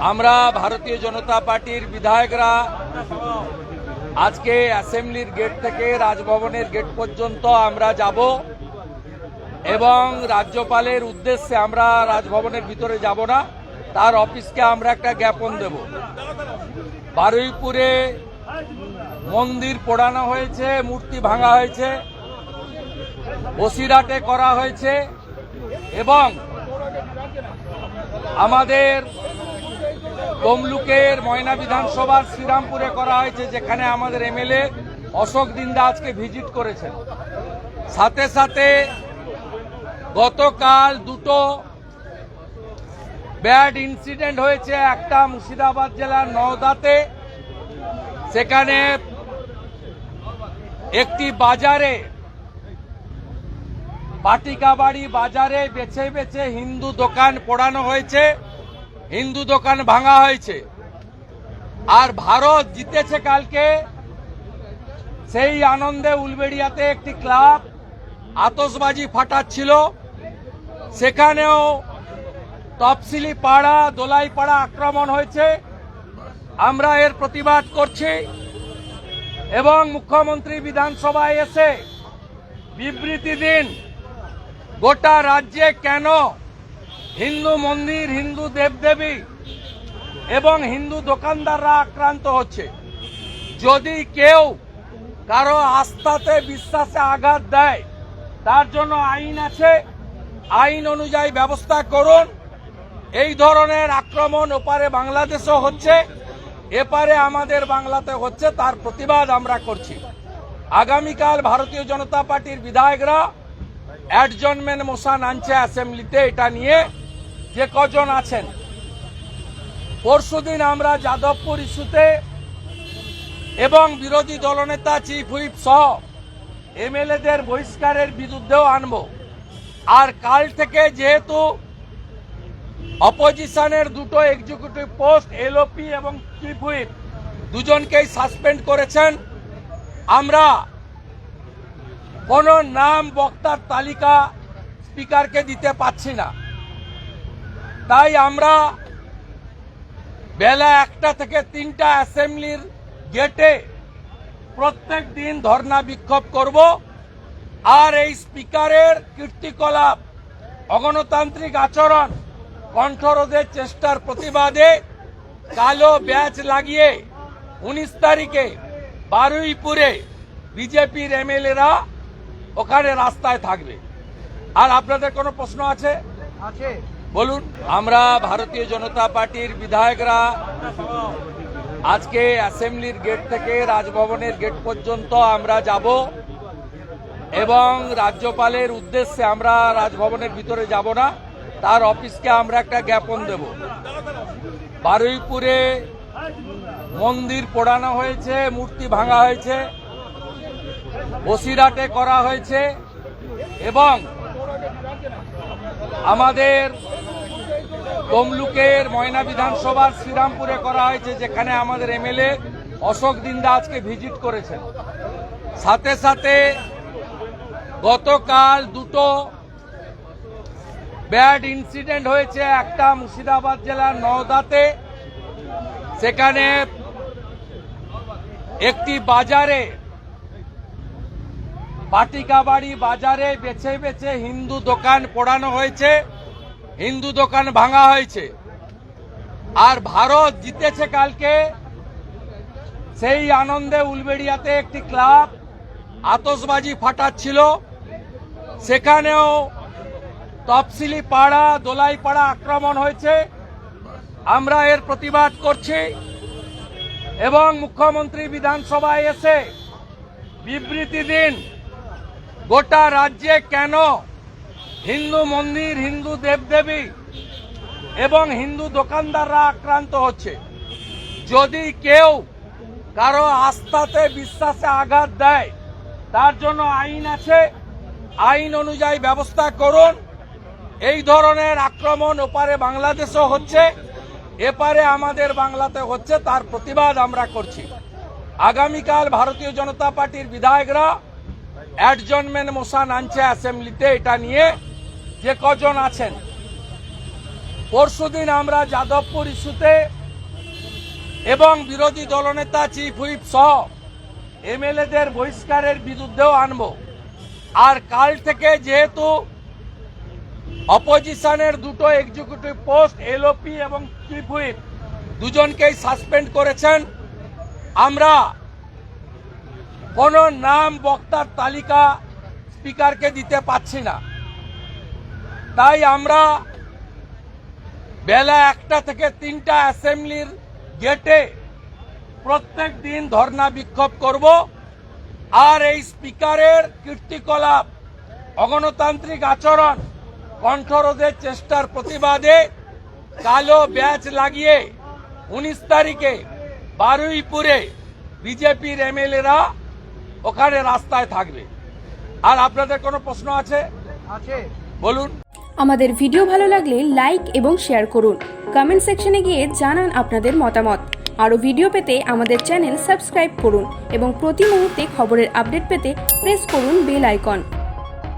আমরা ভারতীয় জনতা পার্টির বিধায়করা আজকে অ্যাসেম্বলির গেট থেকে রাজভবনের গেট পর্যন্ত আমরা যাব এবং রাজ্যপালের উদ্দেশ্যে আমরা রাজভবনের ভিতরে যাব না, তার অফিসকে আমরা একটা জ্ঞাপন দেব। বারুইপুরে মন্দির পোড়ানো হয়েছে, মূর্তি ভাঙা হয়েছে, বসিরহাটে করা হয়েছে এবং আমাদের তমলুকের ময়না বিধানসভার শ্রীরামপুরে করা হয়েছে, যেখানে আমাদের এমএলএ অশোক দিন্দা আজকে ভিজিট করেছেন। সাথে সাথে গতকাল দুটো ব্যাড ইনসিডেন্ট হয়েছে, একটা মুর্শিদাবাদ জেলার নওদাতে। সেখানে একটি বাজারে পাটিকাবাড়ি বাজারে বেছে বেছে হিন্দু দোকান পোড়ানো হয়েছে। হিন্দু দোকান ভাঙা হয়েছে। আর ভারত জিতেছে কালকে সেই আনন্দে উলবেড়িয়াতে একটি ক্লাব আতসবাজি ফাটাচ্ছিল। সেখানেও তফসিলি পাড়া, দোলাই পাড়া আক্রমণ হয়েছে। আমরা এর প্রতিবাদ করছি এবং মুখ্যমন্ত্রী বিধানসভায় এসে বিবৃতি দিন, গোটা রাজ্যে কেন হিন্দু মন্দির, হিন্দু দেবদেবী এবং হিন্দু দোকানদাররা আক্রান্ত হচ্ছে। যদি কেউ কারও আস্থাতে, বিশ্বাসে আঘাত দেয়, তার জন্য আইন আছে। আইন অনুযায়ী ব্যবস্থা করুন। এই ধরনের আক্রমণ ওপারে বাংলাদেশও হচ্ছে, এপারে আমাদের বাংলাতে হচ্ছে, তার প্রতিবাদ আমরা করছি। আগামীকাল ভারতীয় জনতা পার্টির বিধায়করা অ্যাডজনমেন্ট মোশন আনছে অ্যাসেম্বলিতে এটা নিয়ে। যে কজন আছেন? পরশুদিন আমরা যাদবপুর ইস্যুতে এবং বিরোধী দলনেতা চিফ হুইপ সহ এমএলএদের বহিষ্কারের বিরুদ্ধেও আনব। আর কাল থেকে যেহেতু অপোজিশনের দুটো এক্সিকিউটিভ পোস্ট এলওপি এবং চিফ হুইপ দুজনকেই সাসপেন্ড করেছেন, আমরা কোন নাম বক্তার তালিকা স্পিকারকে দিতে পাচ্ছি না। তাই আমরা বেলা একটা থেকে তিনটা অ্যাসেম্বলির গেটে প্রত্যেক দিন ধর্ণা বিক্ষোভ করব আর এই স্পিকারের কীর্তিকলাপ, অগণতান্ত্রিক আচরণ, কণ্ঠরোধের চেষ্টার প্রতিবাদে কালো ব্যাচ লাগিয়ে উনিশ তারিখে বারুইপুরে বিজেপির এমএলএরা ওখানে রাস্তায় থাকবে। আর আপনাদের কোনো প্রশ্ন আছে? আছে। বলুন, আমরা ভারতীয় জনতা পার্টির বিধায়করা আজকে অ্যাসেম্বলির গেট থেকে রাজভবনের গেট পর্যন্ত আমরা যাব এবং রাজ্যপালের উদ্দেশ্যে আমরা রাজভবনের ভিতরে যাব না, তার অফিসকে আমরা একটা জ্ঞাপন দেব। বারুইপুরে মন্দির পোড়ানো হয়েছে, মূর্তি ভাঙা হয়েছে, বসিরহাটে করা হয়েছে এবং আমাদের তমলুকের ময়না বিধানসভার শ্রীরামপুরে করা হয়েছে, যেখানে আমাদের এমএলএ অশোক দিন্দা আজকে ভিজিট করেছেন। সাথে সাথে গতকাল দুটো ব্যাড ইনসিডেন্ট হয়েছে, একটা মুর্শিদাবাদ জেলার নওদাতে। সেখানে একটি বাজারে পাটিকাবাড়ি বাজারে বেছে বেছে হিন্দু দোকান পোড়ানো হয়েছে, হিন্দু দোকান ভাঙা হয়েছে। আর ভারত জিতেছে কালকে সেই আনন্দে উলবেড়িয়াতে একটি ক্লাব আতসবাজি ফাটাচ্ছিল। সেখানেও তফসিলি পাড়া, দোলাই পাড়া আক্রমণ হয়েছে। আমরা এর প্রতিবাদ করছি এবং মুখ্যমন্ত্রী বিধানসভায় এসে বিবৃতি দিন। গোটা রাজ্যে কেন হিন্দু মন্দির, হিন্দু দেবদেবী এবং হিন্দু দোকানদাররা আক্রান্ত হচ্ছে? যদি কেউ কারও আস্থাতে, বিশ্বাসে আঘাত দেয়, তার জন্য আইন আছে। আইন অনুযায়ী ব্যবস্থা করুন। এই ধরনের আক্রমণ ওপারে বাংলাদেশও হচ্ছে, এপারে আমাদের বাংলাতে হচ্ছে, তার প্রতিবাদ আমরা করছি। আগামীকাল ভারতীয় জনতা পার্টির বিধায়করা অ্যাডজনমেন্ট মোশন আনছে অ্যাসেম্বলিতে, এটা নিয়ে যে কজন আছেন? পরশুদিন আমরা যাদবপুর ইস্যুতে এবং বিরোধী দলনেতা চিফ হুইপ সহ এমএলএদের বহিষ্কারের বিরুদ্ধেও আনব। আর কাল থেকে যেহেতু অপোজিশনের দুটো এক্সিকিউটিভ পোস্ট এলওপি এবং চিফ হুইপ দুজনকেই সাসপেন্ড করেছেন, আমরা কোনো নাম বক্তার তালিকা স্পিকারকে দিতে পাচ্ছি না। তাই আমরা বেলা একটা থেকে তিনটা অ্যাসেম্বলির গেটে প্রত্যেক দিন ধর্ণা বিক্ষোভ করব আর এই স্পিকারের কীর্তিকলাপ, অগণতান্ত্রিক আচরণ, কণ্ঠরোধের চেষ্টার প্রতিবাদে কালো ব্যাচ লাগিয়ে উনিশ তারিখে বারুইপুরে বিজেপির এমএলএরা ওখানে রাস্তায় থাকবে। আর আপনাদের কোনো প্রশ্ন আছে? আছে। বলুন। আমাদের ভিডিও ভালো লাগলে লাইক এবং শেয়ার করুন। কমেন্ট সেকশনে গিয়ে জানান আপনাদের মতামত। আরও ভিডিও পেতে আমাদের চ্যানেল সাবস্ক্রাইব করুন এবং প্রতি মুহূর্তে খবরের আপডেট পেতে প্রেস করুন বেল আইকন।